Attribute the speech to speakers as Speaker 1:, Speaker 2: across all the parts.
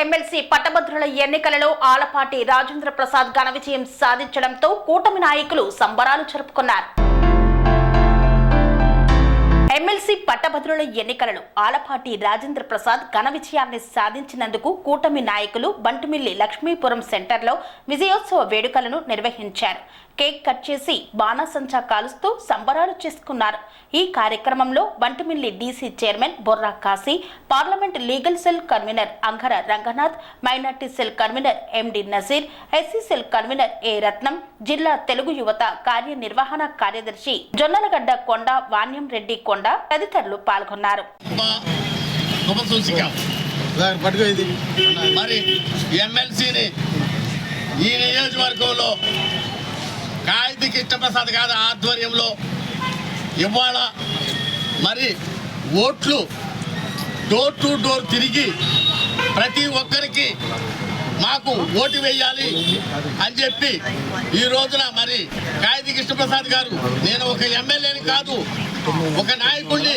Speaker 1: MLC పట్టభద్రుల ఎన్నికలలో ఆలపాటి రాజేంద్ర ప్రసాద్ ఘన విజయం సాధించడంతో కూటమి నాయకులు సంబరాలు జరుపుకున్నారు. ఎమ్మెల్సీ పట్టభద్రుల ఎన్నికలలో ఆలపాటి రాజేంద్ర ప్రసాద్ ఘన విజయాన్ని సాధించినందుకు కూటమి నాయకులు బంటుమిల్లి లక్ష్మీపురం సెంటర్లో విజయోత్సవ వేడుకలను నిర్వహించారు. కేక్ కట్ చేసి బాణాసంచా కాలుస్తూ సంబరాలు చేసుకున్నారు. ఈ కార్యక్రమంలో Bantumilli DC chairman Borra Kashi parliament legal cell convener Angara Ranganath minority cell convener MD Nazeer SC cell convener A Ratnam జిల్లా తెలుగు యువత కార్యనిర్వహణ కార్యదర్శి జొన్నలగడ్డ కొండ వాణ్యం రెడ్డి కొండ తదితరులు పాల్గొన్నారు.
Speaker 2: మరి ఎమ్మెల్సీని ఈ నియోజకవర్గంలో కాగితి కృష్ణప్రసాద్ గారి ఆధ్వర్యంలో ఇవాళ మరి ఓట్లు డోర్ టు డోర్ తిరిగి ప్రతి ఒక్కరికి మాకు ఓటు వేయాలి అని చెప్పి ఈ రోజున మరి కాయతి కృష్ణప్రసాద్ గారు నేను ఒక ఎమ్మెల్యేని కాదు ఒక నాయకుడిని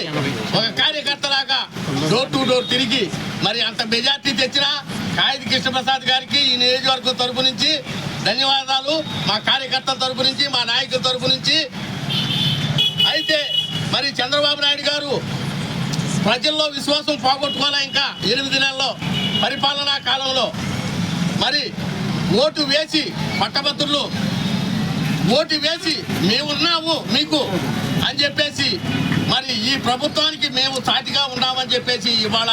Speaker 2: ఒక కార్యకర్తలాగా డోర్ టు డోర్ తిరిగి మరి అంత మెజార్టీ తెచ్చిన కాయతి కృష్ణప్రసాద్ గారికి ఈ నియోజకవర్గం తరపు నుంచి ధన్యవాదాలు. మా కార్యకర్తల తరపు నుంచి మా నాయకుల తరపు నుంచి. అయితే మరి చంద్రబాబు నాయుడు గారు ప్రజల్లో విశ్వాసం పోగొట్టుకోవాలా ఇంకా ఎనిమిది నెలల్లో? పరిపాలనా కాలంలో. మరి ఓటు వేసి పట్టభద్రులు ఓటు వేసి మేమున్నాము మీకు అని చెప్పేసి మరి ఈ ప్రభుత్వానికి మేము సాటిగా ఉన్నామని చెప్పేసి ఇవాళ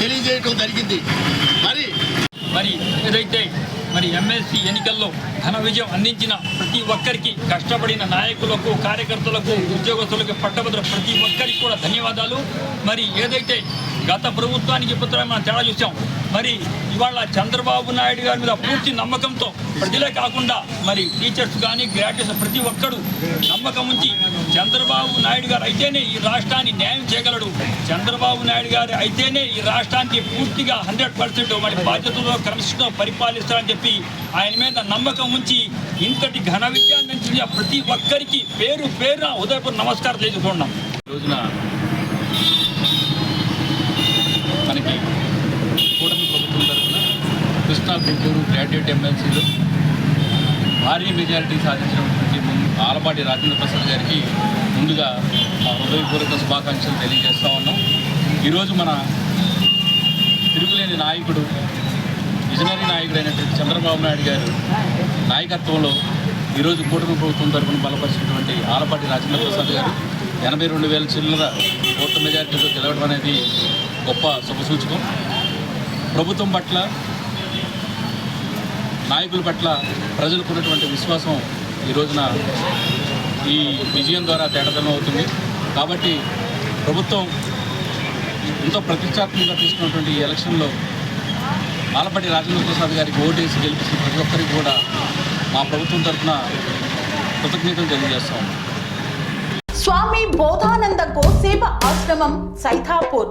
Speaker 2: తెలియజేయటం జరిగింది. మరి
Speaker 3: మరి ఏదైతే మరి ఎమ్మెల్సీ ఎన్నికల్లో ఘన విజయం అందించిన ప్రతి ఒక్కరికి కష్టపడిన నాయకులకు కార్యకర్తలకు ఉద్యోగస్తులకు పట్టభద్ర ప్రతి ఒక్కరికి కూడా ధన్యవాదాలు. మరి ఏదైతే గత ప్రభుత్వానికి ఇప్పుడు మనం తేడా చూసాం మరి ఇవాళ చంద్రబాబు నాయుడు గారి మీద పూర్తి నమ్మకంతో ప్రజలే కాకుండా మరి టీచర్స్ కానీ గ్రాడ్యుయేట్స్ ప్రతి ఒక్కడు నమ్మకం ఉంచి చంద్రబాబు నాయుడు గారు అయితేనే ఈ రాష్ట్రాన్ని న్యాయం చేయగలడు. చంద్రబాబు నాయుడు గారు అయితేనే ఈ రాష్ట్రానికి పూర్తిగా హండ్రెడ్ పర్సెంట్ మరి బాధ్యతలో క్రమశిక్షణ పరిపాలిస్తారని చెప్పి ఆయన మీద నమ్మకం ఉంచి ఇంతటి ఘన విజయాన్ని అందించిన ప్రతి ఒక్కరికి పేరు పేరున ఉదయపూర్ నమస్కారం తెలుసుకున్నాం
Speaker 4: రోజున మనకి కృష్ణా గుంటూరు గ్రాడ్యుయేట్ ఎమ్మెల్సీలు భారీ మెజారిటీ సాధించినటువంటి ఆలపాటి రాజేంద్ర ప్రసాద్ గారికి ముందుగా మా హృదయపూర్వక శుభాకాంక్షలు తెలియజేస్తూ ఉన్నాం. ఈరోజు మన తిరుగులేని నాయకుడు విజనరీ నాయకుడైనటువంటి చంద్రబాబు నాయుడు గారు నాయకత్వంలో ఈరోజు కూటమి ప్రభుత్వం తరఫున బలపరిచినటువంటి ఆలపాటి రాజేంద్ర ప్రసాద్ గారు ఎనభై రెండు వేల చిల్లర ఓట్ల మెజారిటీతో గెలవడం అనేది గొప్ప శుభసూచకం. ప్రభుత్వం పట్ల నాయకుల పట్ల ప్రజలకు ఉన్నటువంటి విశ్వాసం ఈ రోజున ఈ విజయం ద్వారా తేటతనం అవుతుంది కాబట్టి ప్రభుత్వం ఎంతో ప్రతిష్టాత్మకంగా తీసుకున్నటువంటి ఈ ఎలక్షన్లో ఆలపాటి రాజేంద్ర ప్రసాద్ గారికి ఓటేసి గెలిపించిన ప్రతి ఒక్కరికి కూడా మా ప్రభుత్వం తరఫున కృతజ్ఞతలు తెలియజేస్తాం
Speaker 1: స్వామి బోధానంద గోసేవ ఆశ్రమం సైథాపూర్